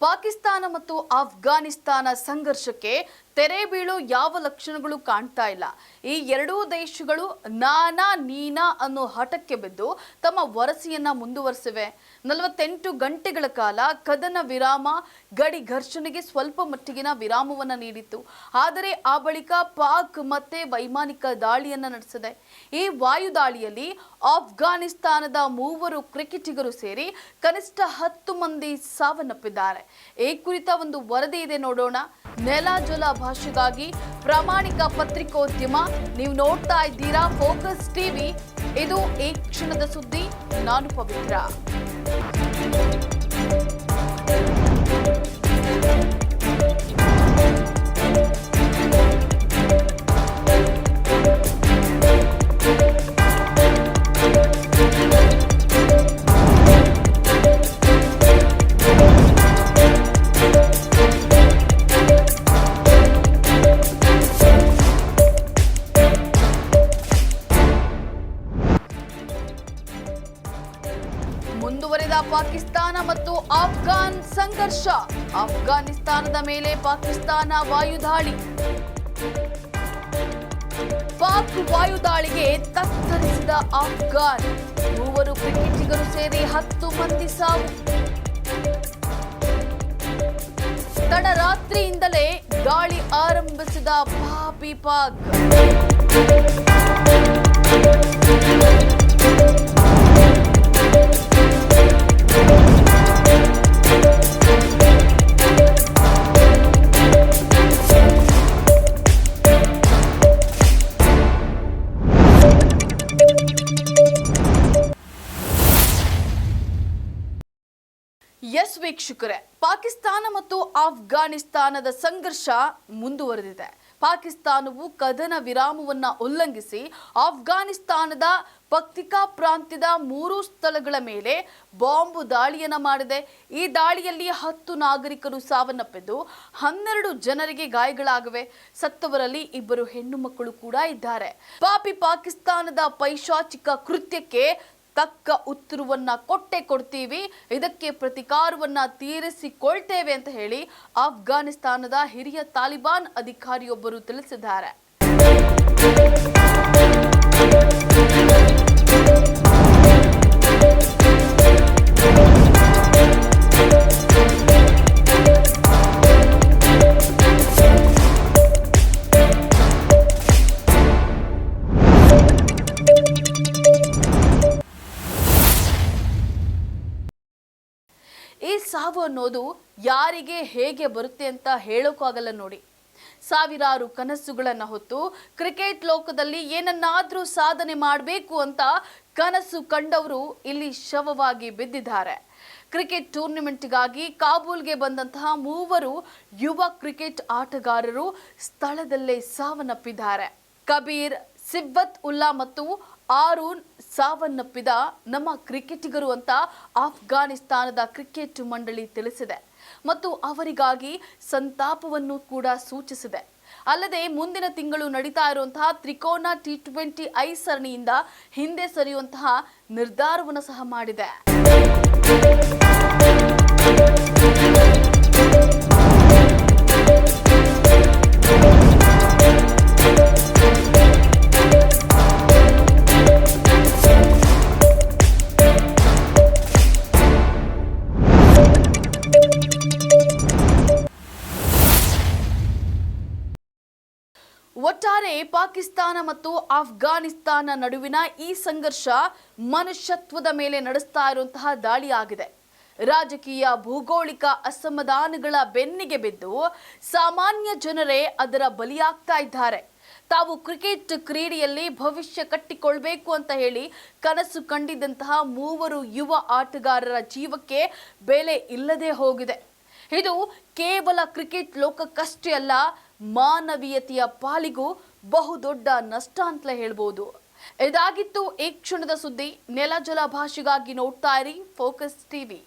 ಪಾಕಿಸ್ತಾನ ಮತ್ತು ಆಫ್ಘಾನಿಸ್ತಾನ ಸಂಘರ್ಷಕ್ಕೆ ತೆರೆ ಬೀಳು ಯಾವ ಲಕ್ಷಣಗಳು ಕಾಣ್ತಾ ಇಲ್ಲ. ಈ ಎರಡೂ ದೇಶಗಳು ನಾನಾ ನೀನಾ ಅನ್ನೋ ಹಠಕ್ಕೆ ಬಿದ್ದು ತಮ್ಮ ವರಸೆಯನ್ನ ಮುಂದುವರೆಸಿವೆ. ನಲವತ್ತೆಂಟು ಗಂಟೆಗಳ ಕಾಲ ಕದನ ವಿರಾಮ ಗಡಿ ಘರ್ಷಣೆಗೆ ಸ್ವಲ್ಪ ಮಟ್ಟಿಗಿನ ವಿರಾಮವನ್ನ ನೀಡಿತ್ತು. ಆದರೆ ಆ ಬಳಿಕ ಪಾಕ್ ಮತ್ತೆ ವೈಮಾನಿಕ ದಾಳಿಯನ್ನ ನಡೆಸಿದೆ. ಈ ವಾಯು ದಾಳಿಯಲ್ಲಿ ಆಫ್ಘಾನಿಸ್ತಾನದ ಮೂವರು ಕ್ರಿಕೆಟಿಗರು ಸೇರಿ ಕನಿಷ್ಠ ಹತ್ತು ಮಂದಿ ಸಾವನ್ನಪ್ಪಿದ್ದಾರೆ. ಈ ಕುರಿತ ಒಂದು ವರದಿ ಇದೆ ನೋಡೋಣ. ನೆಲ ಜಲ ಭಾಷೆಗಾಗಿ ಪ್ರಾಮಾಣಿಕ ಪತ್ರಿಕೋದ್ಯಮ. ನೀವು ನೋಡ್ತಾ ಇದ್ದೀರಾ ಫೋಕಸ್ ಟಿವಿ. ಇದು ಈ ಕ್ಷಣದ ಸುದ್ದಿ. ನಾನು ಪವಿತ್ರ. ಮುಂದುವರೆದ ಪಾಕಿಸ್ತಾನ ಮತ್ತು ಆಫ್ಘಾನ್ ಸಂಘರ್ಷ. ಆಫ್ಘಾನಿಸ್ತಾನದ ಮೇಲೆ ಪಾಕಿಸ್ತಾನ ವಾಯುದಾಳಿ. ಪಾಕ್ ವಾಯುದಾಳಿಗೆ ತತ್ತರಿಸಿದ ಆಫ್ಘಾನ್. ಮೂವರು ಕ್ರಿಕೆಟಿಗರು ಸೇರಿ ಹತ್ತು ಮಂದಿ ಸಾವು. ತಡರಾತ್ರಿಯಿಂದಲೇ ದಾಳಿ ಆರಂಭಿಸಿದ ಪಾಪಿ ಪಾಕ್ ಎಸ್ ವೀಕ್ಷಕರೇ, ಪಾಕಿಸ್ತಾನ ಮತ್ತು ಆಫ್ಘಾನಿಸ್ತಾನದ ಸಂಘರ್ಷ ಮುಂದುವರೆದಿದೆ. ಪಾಕಿಸ್ತಾನವು ಕದನ ವಿರಾಮವನ್ನ ಉಲ್ಲಂಘಿಸಿ ಆಫ್ಘಾನಿಸ್ತಾನದ ಪಕ್ತಿಕಾ ಪ್ರಾಂತ್ಯದ ಮೂರು ಸ್ಥಳಗಳ ಮೇಲೆ ಬಾಂಬ್ ದಾಳಿಯನ್ನ ಮಾಡಿದೆ. ಈ ದಾಳಿಯಲ್ಲಿ ಹತ್ತು ನಾಗರಿಕರು ಸಾವನ್ನಪ್ಪಿದ್ದು, ಹನ್ನೆರಡು ಜನರಿಗೆ ಗಾಯಗಳಾಗಿವೆ. ಸತ್ತವರಲ್ಲಿ ಇಬ್ಬರು ಹೆಣ್ಣು ಮಕ್ಕಳು ಕೂಡ ಇದ್ದಾರೆ. ಪಾಪಿ ಪಾಕಿಸ್ತಾನದ ಪೈಶಾಚಿಕ ಕೃತ್ಯಕ್ಕೆ ತಕ್ಕ ಉತ್ತರವನ್ನ ಕೊಟ್ಟೆ ಕೊಡ್ತೀವಿ. ಇದಕ್ಕೆ ಪ್ರತಿಕಾರವನ್ನ ತೀರಿಸಿಕೊಳ್ತೇವೆ ಅಂತ ಹೇಳಿ ಅಫ್ಘಾನಿಸ್ತಾನದ ಹಿರಿಯ ತಾಲಿಬಾನ್ ಅಧಿಕಾರಿಯೊಬ್ಬರು ತಿಳಿಸಿದ್ದಾರೆ. ಸಾವು ಅನ್ನೋದು ಯಾರಿಗೆ ಹೇಗೆ ಬರುತ್ತೆ ಅಂತ ಹೇಳೋಕ್ಕಾಗಲ್ಲ ನೋಡಿ. ಸಾವಿರಾರು ಕನಸುಗಳನ್ನ ಹೊತ್ತು ಕ್ರಿಕೆಟ್ ಲೋಕದಲ್ಲಿ ಏನನ್ನಾದರೂ ಸಾಧನೆ ಮಾಡಬೇಕು ಅಂತ ಕನಸು ಕಂಡವರು ಇಲ್ಲಿ ಶವವಾಗಿ ಬಿದ್ದಿದ್ದಾರೆ. ಕ್ರಿಕೆಟ್ ಟೂರ್ನಿಮೆಂಟ್ಗಾಗಿ ಕಾಬೂಲ್ಗೆ ಬಂದಂತಹ ಮೂವರು ಯುವ ಕ್ರಿಕೆಟ್ ಆಟಗಾರರು ಸ್ಥಳದಲ್ಲೇ ಸಾವನ್ನಪ್ಪಿದ್ದಾರೆ. ಕಬೀರ್, ಸಿಬ್ಬತ್ ಉಲ್ಲಾ ಮತ್ತು ಆರೂನ್ ಸಾವನ್ನಪ್ಪಿದ ನಮ್ಮ ಕ್ರಿಕೆಟಿಗರು ಅಂತ ಆಫ್ಘಾನಿಸ್ತಾನದ ಕ್ರಿಕೆಟ್ ಮಂಡಳಿ ತಿಳಿಸಿದೆ. ಮತ್ತು ಅವರಿಗಾಗಿ ಸಂತಾಪವನ್ನು ಕೂಡ ಸೂಚಿಸಿದೆ. ಅಲ್ಲದೆ ಮುಂದಿನ ತಿಂಗಳು ನಡೀತಾ ಇರುವಂತಹ ತ್ರಿಕೋನ ಟಿ ಟ್ವೆಂಟಿ ಐ ಸರಣಿಯಿಂದ ಹಿಂದೆ ಸರಿಯುವಂತಹ ನಿರ್ಧಾರವನ್ನು ಸಹ ಮಾಡಿದೆ. ಒಟ್ಟಾರೆ ಪಾಕಿಸ್ತಾನ ಮತ್ತು ಆಫ್ಘಾನಿಸ್ತಾನ ನಡುವಿನ ಈ ಸಂಘರ್ಷ ಮನುಷ್ಯತ್ವದ ಮೇಲೆ ನಡೆಸ್ತಾ ಇರುವಂತಹ ದಾಳಿಯಾಗಿದೆ. ರಾಜಕೀಯ, ಭೌಗೋಳಿಕ ಅಸಮಾಧಾನಗಳ ಬೆನ್ನಿಗೆ ಬಿದ್ದು ಸಾಮಾನ್ಯ ಜನರೇ ಅದರ ಬಲಿಯಾಗ್ತಾ ಇದ್ದಾರೆ. ತಾವು ಕ್ರಿಕೆಟ್ ಕ್ರೀಡೆಯಲ್ಲಿ ಭವಿಷ್ಯ ಕಟ್ಟಿಕೊಳ್ಬೇಕು ಅಂತ ಹೇಳಿ ಕನಸು ಕಂಡಿದ್ದಂತಹ ಮೂವರು ಯುವ ಆಟಗಾರರ ಜೀವಕ್ಕೆ ಬೆಲೆ ಇಲ್ಲದೆ ಹೋಗಿದೆ. ಇದು ಕೇವಲ ಕ್ರಿಕೆಟ್ ಲೋಕಕ್ಕಷ್ಟೇ ಅಲ್ಲ ಮಾನವೀಯತೆಯ ಪಾಲಿಗೂ ಬಹುದೊಡ್ಡ ನಷ್ಟ ಅಂತಲೇ ಹೇಳ್ಬೋದು. ಇದಾಗಿತ್ತು ಈ ಕ್ಷಣದ ಸುದ್ದಿ. ನೆಲ ಜಲ ಭಾಷೆಗಾಗಿ ನೋಡ್ತಾ ಇರಿ. Focus TV.